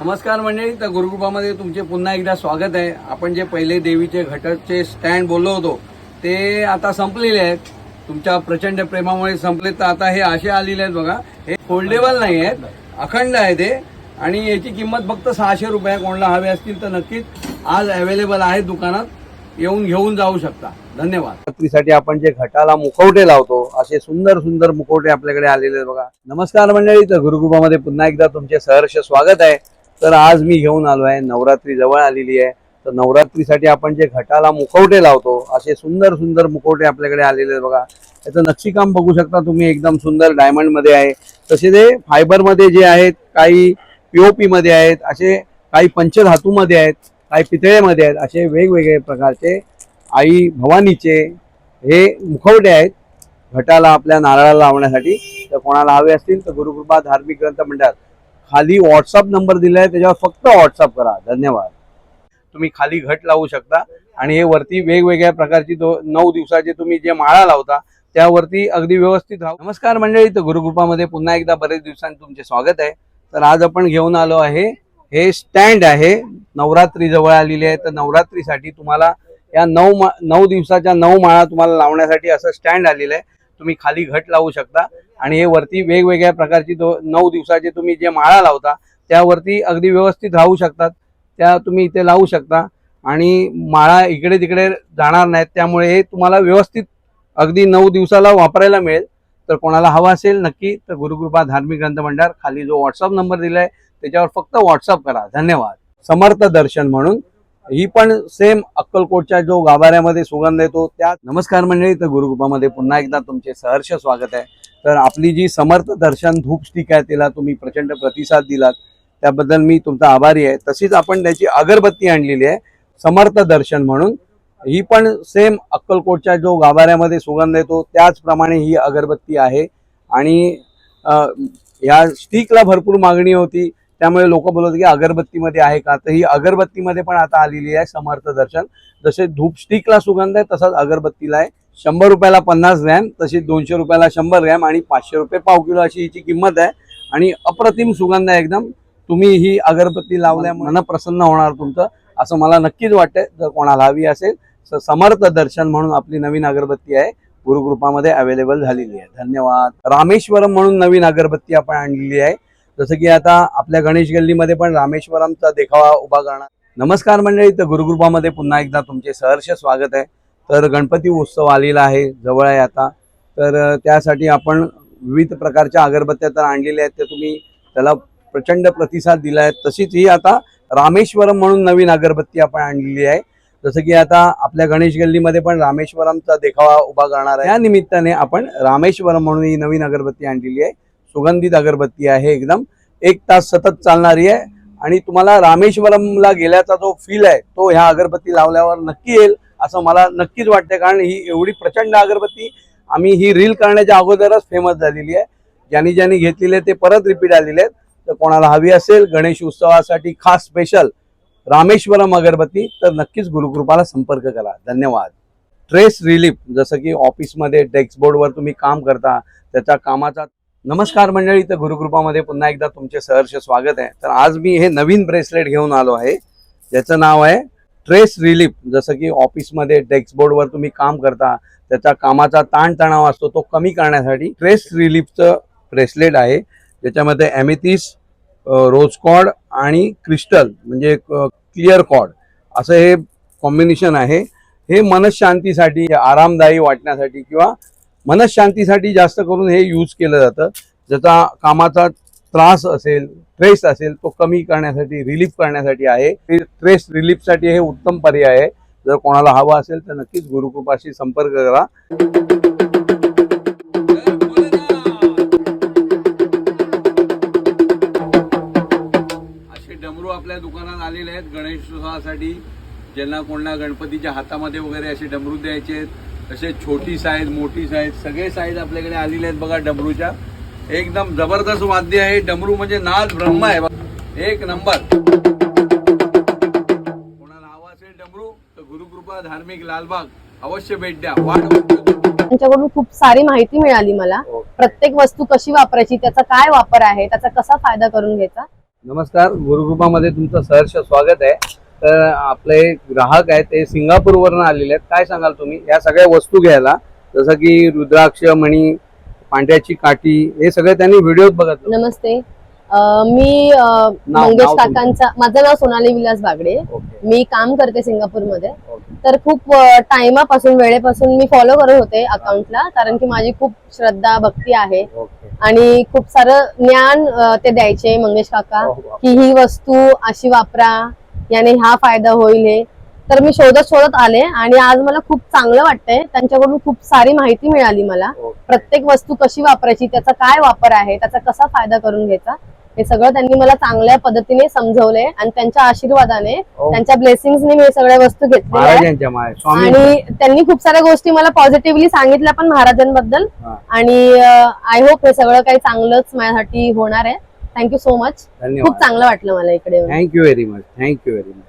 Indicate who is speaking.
Speaker 1: नमस्कार मंडळी तर गुरुकृपामध्ये तुमचे पुन्हा एकदा स्वागत आहे. आपण जे पहिले देवीचे घटकचे स्टँड बोललो होतो ते आता संपलेले आहेत. तुमच्या प्रचंड प्रेमामुळे संपले तर आता हे असे आलेले आहेत बघा. हे फोल्डेबल नाही आहेत अखंड आहे ते. आणि याची किंमत फक्त सहाशे रुपये कोणाला हवे असतील तर नक्कीच आज अवेलेबल आहेत दुकानात. येऊन घेऊन जाऊ शकता. धन्यवाद. रात्रीसाठी आपण जे घटाला मुखवटे लावतो असे सुंदर सुंदर मुखवटे आपल्याकडे आलेले आहेत बघा. नमस्कार मंडळी तर गुरुकृपामध्ये पुन्हा एकदा तुमचे सहर्ष स्वागत आहे. तर आज मी घेऊन आलो आहे नवरात्री जवळ आलेली आहे. तर नवरात्रीसाठी आपण जे घटाला मुखवटे लावतो असे सुंदर सुंदर मुखवटे आपल्याकडे आलेले आहेत बघा. याचं नक्षीकाम बघू शकता तुम्ही एकदम सुंदर डायमंडमध्ये आहे. तसे ते फायबरमध्ये जे आहेत काही पीओपी मध्ये आहेत असे काही पंचधातूमध्ये आहेत काही पितळेमध्ये आहेत असे वेगवेगळे प्रकारचे आई भवानीचे हे मुखवटे आहेत. घटाला आपल्या नारळाला लावण्यासाठी. तर कोणाला हवे असतील तर गुरुकृपा धार्मिक ग्रंथ मंडळात खाली व्हॉट्सअप नंबर दिला आहे त्याच्यावर फक्त व्हॉट्सअप करा. धन्यवाद. तुम्ही खाली घट लावू शकता. आणि हे वरती वेगवेगळ्या प्रकारची दो नऊ दिवसाचे तुम्ही जे माळा लावता त्यावरती अगदी व्यवस्थित राहू. नमस्कार मंडळी तर गुरुकृपामध्ये पुन्हा एकदा बरेच दिवसांनी तुमचे स्वागत आहे. तर आज आपण घेऊन आलो आहे हे स्टँड आहे. नवरात्री जवळ आलेली आहे. तर नवरात्रीसाठी तुम्हाला या नऊ मा नऊ दिवसाच्या नऊ माळा तुम्हाला लावण्यासाठी असं स्टँड आलेलं आहे. तुम्ही खाली घट लावू शकता. आणि हे वरती वेगवेगळ्या प्रकारची दो नऊ दिवसाचे तुम्ही जे माळा लावता त्यावरती अगदी व्यवस्थित राहू शकतात. त्या तुम्ही इथे लावू शकता. आणि माळा इकडे तिकडे जाणार नाहीत त्यामुळे हे तुम्हाला व्यवस्थित अगदी नऊ दिवसाला वापरायला मिळेल. तर कोणाला हवा असेल नक्की तर गुरुकृपा धार्मिक ग्रंथ मंडळ खाली जो व्हॉट्सअप नंबर दिला आहे त्याच्यावर फक्त व्हॉट्सअप करा. धन्यवाद. समर्थ दर्शन म्हणून ही पण सेम अक्कलकोटच्या जो गाभाऱ्यामध्ये सुगंध येतो त्या नमस्कार मंडळी तर गुरुकृपामध्ये पुन्हा एकदा तुमचे सहर्ष स्वागत आहे. तर आपली जी समर्थ दर्शन धूप स्टिक आहे तिला तुम्ही प्रचंड प्रतिसाद दिलात. त्याबद्दल मी तुमचा आभारी आहे. तशीच आपण त्याची अगरबत्ती आणलेली आहे समर्थ दर्शन म्हणून. ही पण सेम अक्कलकोटच्या जो गाभाऱ्यामध्ये सुगंध येतो त्याचप्रमाणे ही अगरबत्ती आहे. आणि ह्या या स्टिकला भरपूर मागणी होती. त्यामुळे लोक बोलत की अगरबत्तीमध्ये आहे का? तर ही अगरबत्तीमध्ये पण आता आलेली आहे समर्थ दर्शन. जसे धूप स्टिकला सुगंध आहे तसाच अगरबत्तीला आहे. शंभर रुपयाला पन्नास ग्रॅम तशी दोनशे रुपयाला शंभर ग्रॅम आणि पाचशे रुपये पाव किलो अशी हिची किंमत आहे. आणि अप्रतिम सुगंध आहे एकदम. तुम्ही ही अगरबत्ती लावल्या मन प्रसन्न होणार तुमचं असं मला नक्कीच वाटतंय. जर कोणाला हवी असेल तर समर्थ दर्शन म्हणून आपली नवीन अगरबत्ती आहे. गुरुकृपामध्ये अवेलेबल झालेली आहे. धन्यवाद. रामेश्वरम म्हणून नवीन अगरबत्ती आपण आणलेली आहे. जसं की आता आपल्या गणेश गल्लीमध्ये पण रामेश्वरमचा देखावा उभा करणार. नमस्कार मंडळी तर गुरुकृपामध्ये पुन्हा एकदा तुमचे सहर्ष स्वागत आहे. तर गणपती उत्सव आलेला आहे जवळ आहे आता. तर त्यासाठी आपण विविध प्रकारच्या अगरबत्त्या तर आणलेल्या आहेत त्या तुम्ही त्याला प्रचंड प्रतिसाद दिला आहे. तशीच ही आता रामेश्वरम म्हणून नवीन अगरबत्ती आपण आणलेली आहे. जसं की आता आपल्या गणेश गल्लीमध्ये पण रामेश्वरमचा देखावा उभा करणार आहे. या निमित्ताने आपण रामेश्वरम म्हणून ही नवीन अगरबत्ती आणलेली आहे. सुगंधित अगरबत्ती आहे एकदम. एक तास सतत चालणारी आहे. आणि तुम्हाला रामेश्वरमला गेल्याचा जो फील आहे तो ह्या अगरबत्ती लावल्यावर नक्की येईल असं मला नक्कीच वाटते कारण ही एवढी प्रचंड अगरबत्ती आम्ही ही रील करण्याच्या अगोदरच फेमस झालेली आहे. ज्यांनी ज्यांनी घेतलेले ते परत रिपीट आलेले आहेत. तर कोणाला हवी असेल गणेश उत्सवासाठी खास स्पेशल रामेश्वरम अगरबत्ती तर नक्कीच गुरुकृपाला संपर्क करा. धन्यवाद. ट्रेस रिलीफ जसं की ऑफिसमध्ये डेस्कबोर्डवर तुम्ही काम करता त्याचा कामाचा नमस्कार मंडळी तर गुरुकृपामध्ये पुन्हा एकदा तुमचे सहर्ष स्वागत आहे. तर आज मी हे नवीन ब्रेसलेट घेऊन आलो आहे. ज्याचं नाव आहे ट्रेस रिलीफ जसं की ऑफिसमध्ये डेस्कबोर्डवर तुम्ही काम करता त्याचा कामाचा ताणतणाव असतो तो कमी करण्यासाठी ट्रेस रिलीफचं ब्रेसलेट आहे. ज्याच्यामध्ये ॲमेथिस रोज आणि क्रिस्टल म्हणजे क्लिअर कॉड असं हे कॉम्बिनेशन आहे. हे मनशांतीसाठी आरामदायी वाटण्यासाठी किंवा मनशांतीसाठी जास्त करून हे यूज केलं जातं. ज्याचा कामाचा त्रास असेल स्ट्रेस असेल तो कमी करण्यासाठी रिलीफ करण्यासाठी आहे. स्ट्रेस रिलीफसाठी हे उत्तम पर्याय आहे. जर कोणाला हवा असेल तर नक्कीच गुरुकृपाशी संपर्क करा. असे डमरू आपल्या दुकानात आलेले आहेत गणेशोत्सवासाठी ज्यांना कोणा गणपतीच्या हातामध्ये वगैरे असे डमरू द्यायचे आहेत तसे छोटी साईज मोठी साईज सगळे साईज आपल्याकडे आलेले आहेत बघा डमरूच्या. एकदम जबरदस्त वाद्य आहे. डमरू म्हणजे नाद ब्रह्म आहे बघा. एक नंबर. कोणाला हवा असेल डमरू तर गुरुकृपा धार्मिक लालबाग अवश्य भेट द्या. वाट.
Speaker 2: त्यांच्याकडून खूप सारी माहिती मिळाली मला.
Speaker 1: हो.
Speaker 2: प्रत्येक वस्तू कशी वापरायची त्याचा काय वापर आहे त्याचा कसा फायदा करून घ्यायचा?
Speaker 1: नमस्कार. गुरुकृपामध्ये तुमचं सहर्ष स्वागत आहे. तर आपले ग्राहक आहेत ते सिंगापूरवरून आलेले आहेत. काय सांगाल तुम्ही? या सगळ्या वस्तू घ्यायला जसं की रुद्राक्ष मणी पांढऱ्याची काठी हे सगळे त्यांनी व्हिडिओ बघत
Speaker 2: नमस्ते. अं, मी अं,
Speaker 1: नाव-
Speaker 2: मंगेश
Speaker 1: नाव तुमचं.
Speaker 2: काकांचा माझं नाव सोनाली विलास बागडे.
Speaker 1: ओके.
Speaker 2: मी काम करते सिंगापूरमध्ये.
Speaker 1: ओके.
Speaker 2: तर खूप टाइमापासून वेळेपासून मी फॉलो करत होते अकाउंटला कारण की माझी खूप श्रद्धा भक्ती आहे.
Speaker 1: ओके.
Speaker 2: आणि खूप सारं ज्ञान अं, ते द्यायचे मंगेश काका
Speaker 1: हो, हो.
Speaker 2: की ही वस्तू अशी वापरा. याने हा फायदा होईल हे तर मी शोधत शोधत आले आणि आज मला खूप चांगलं वाटतंय त्यांच्याकडून खूप सारी माहिती मिळाली मला
Speaker 1: ओके.
Speaker 2: प्रत्येक वस्तू कशी वापरायची त्याचा काय वापर आहे त्याचा कसा फायदा करून घ्यायचा हे सगळं त्यांनी मला चांगल्या पद्धतीने समजवलंय आणि त्यांच्या आशीर्वादाने
Speaker 1: हो.
Speaker 2: त्यांच्या ब्लेसिंगने मी हे सगळ्या वस्तू
Speaker 1: स्वामी
Speaker 2: आणि त्यांनी खूप साऱ्या गोष्टी मला पॉझिटिव्हली सांगितल्या पण महाराजांबद्दल
Speaker 1: हा.
Speaker 2: आणि आय होप हे सगळं काही चांगलंच माझ्यासाठी होणार आहे थँक्यू सो मच. खूप चांगलं वाटलं मला इकडे.
Speaker 1: Thank you very much. Thank you very much.